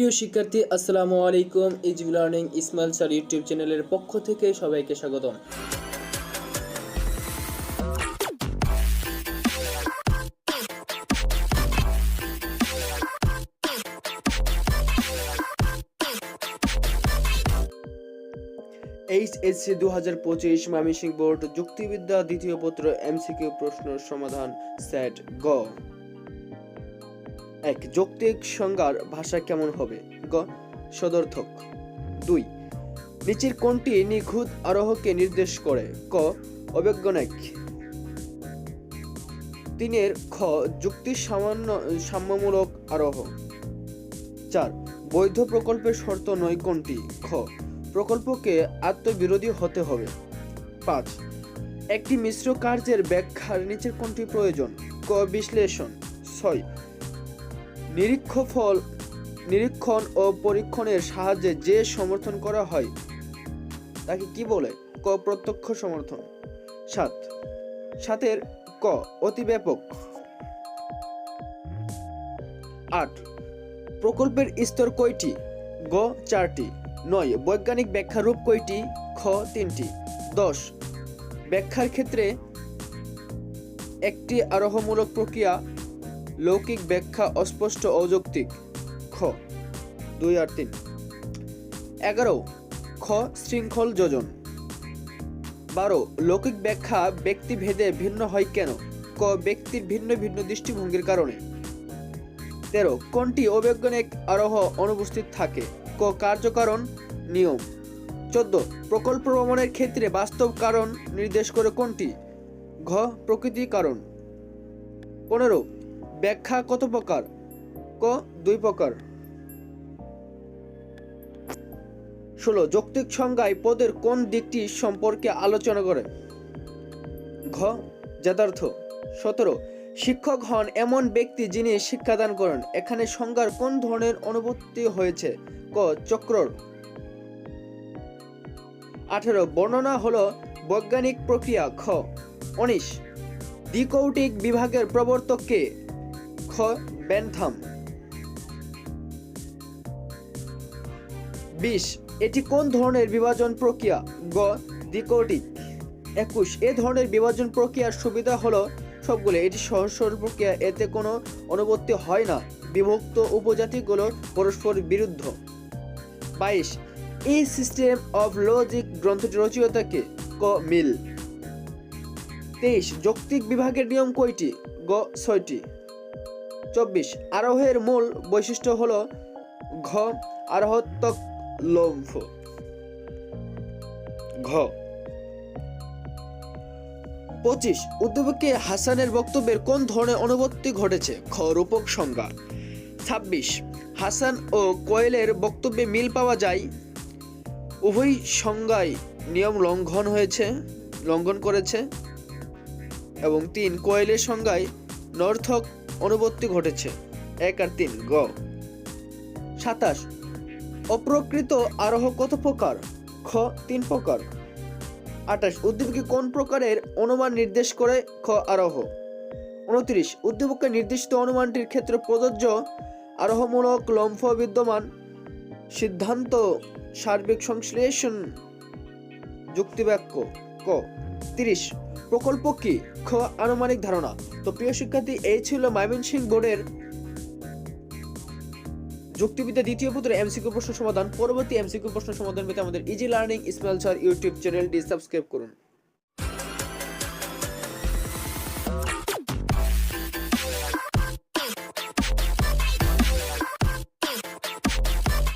প্রিয় শিক্ষার্থী, আসসালামু আলাইকুম। ইজিবি লার্নিং ইসমাইল স্যার ইউটিউব চ্যানেলের পক্ষ থেকে সবাইকে স্বাগতম। এইচএসসি দু হাজার পঁচিশ ময়মনসিংহ বোর্ড, যুক্তিবিদ্যা দ্বিতীয় পত্র এমসিকিউ প্রশ্ন সমাধান সেট গ এক যৌক্তিক সংজ্ঞার ভাষা কেমন হবে? গ, সদর্থক। দুই, নিচের কোনটি নিখুঁত আরোহকে নির্দেশ করে। ক অবৈজ্ঞানিক তিনের খ, যুক্তি সামান্য, সাম্যমূলক আরোহ। চার, বৈধ প্রকল্পের শর্ত নয় কোনটি? খ, প্রকল্পকে আত্মবিরোধী হতে হবে। পাঁচ, একটি মিশ্র কার্যের ব্যাখ্যার নিচের কোনটি প্রয়োজন। ক, বিশ্লেষণ। ছয় নিরীক্ষ ফল নিরীক্ষণ ও পরীক্ষণের সাহায্যে যে সমর্থন করা হয়, তাকে কি বলে? ক, প্রত্যক্ষ সমর্থন। সাত। সাতের ক অতি ব্যাপক আট। প্রকল্পের স্তর কয়টি? গ, চারটি। নয়। বৈজ্ঞানিক ব্যাখ্যা রূপ কয়টি? খ, তিনটি। দশ। ব্যাখ্যার ক্ষেত্রে একটি আরোহমূলক প্রক্রিয়া লৌকিক ব্যাখ্যা অস্পষ্ট অযৌক্তিক। খ। দুই আর তিন। এগারো। খ শৃঙ্খল যোজন। বারো। লৌকিক ব্যাখ্যা ব্যক্তিভেদে ভিন্ন হয় কেন? ক ব্যক্তির ভিন্ন ভিন্ন দৃষ্টিভঙ্গির কারণে। তেরো। কোনটি অবৈজ্ঞানিক আরোহ অনুপস্থিত থাকে? ক কার্যকারণ, নিয়ম। চোদ্দ। প্রকল্প ভ্রমণের ক্ষেত্রে বাস্তব কারণ নির্দেশ করে কোনটি? ঘ প্রকৃতি কারণ। পনেরো। ব্যাখ্যা কত প্রকার? ক, দুই প্রকার। ষোলো, যৌক্তিক সংজ্ঞায় পদের কোন দিকটি সম্পর্কে আলোচনা করে? ঘ, যথার্থ। সতেরো, শিক্ষক হন এমন ব্যক্তি যিনি শিক্ষাদান করেন। এখানে সংজ্ঞার কোন ধরনের অনুভূতি হয়েছে? ক, চক্রর। আঠেরো, বর্ণনা হল বৈজ্ঞানিক প্রক্রিয়া। খ উনিশ দ্বিকৌটিক বিভাগের প্রবর্তক বেনথাম বিশ, এটি কোন ধরনের বিভাজন প্রক্রিয়া? গ দ্বিকৌটিক একুশ, এ ধরনের বিভাজন প্রক্রিয়ার সুবিধা হলো সবগুলো। এটি সহজ প্রক্রিয়া, এতে কোনো অনুবর্তী হয় না। বিভক্ত উপজাতিগুলো পরস্পর বিরুদ্ধ। বাইশ, এই সিস্টেম অফ লজিক গ্রন্থটি রচয়িতাকে ক, মিল। তেইশ, যৌক্তিক বিভাগের নিয়ম কয়টি? গ, ছয়টি। চব্বিশ। আরোহের মূল বৈশিষ্ট্য হল ঘ আরোহত্মক লম্ফ। ঘ। পঁচিশ, উদ্যোগকে হাসানের বক্তব্যের কোন ধরনের অনুবর্তি ঘটেছে? খ রূপক সংজ্ঞা। ছাব্বিশ, হাসান ও কোয়েলের বক্তব্যে মিল পাওয়া যায়? উভয় সংজ্ঞায় নিয়ম লঙ্ঘন হয়েছে, লঙ্ঘন করেছে। এবং তিন, কোয়েলের সংজ্ঞায় নর্থক অনুবর্তি ঘটেছে। এক আর তিন, গ। সাতাশ, অপ্রকৃত আরোহ কত প্রকার? খ, তিন প্রকার। আঠাশ, উদ্দীপকে কোন প্রকারের অনুমান নির্দেশ করে খ আরোহ? উনত্রিশ, উদ্দীপকে নির্দিষ্ট অনুমানটির ক্ষেত্রে প্রযোজ্য আরোহমূলক লম্ফ বিদ্যমান সিদ্ধান্ত সার্বিক সংশ্লেষণ যুক্তিবাক্য। ক। তিরিশ, প্রকল্প কি? খ, আনুমানিক ধারণা। তো প্রিয় শিক্ষার্থী, এই ছিল ময়মনসিংহ বোর্ডের যুক্তিবিদ্যা দ্বিতীয় পত্র এমসিকিউ প্রশ্ন সমাধান। পরবর্তী এমসিকিউ প্রশ্ন সমাধান পেতে আমাদের ইজি লার্নিং ইসমাইল ইউটিউব চ্যানেলটি সাবস্ক্রাইব করুন।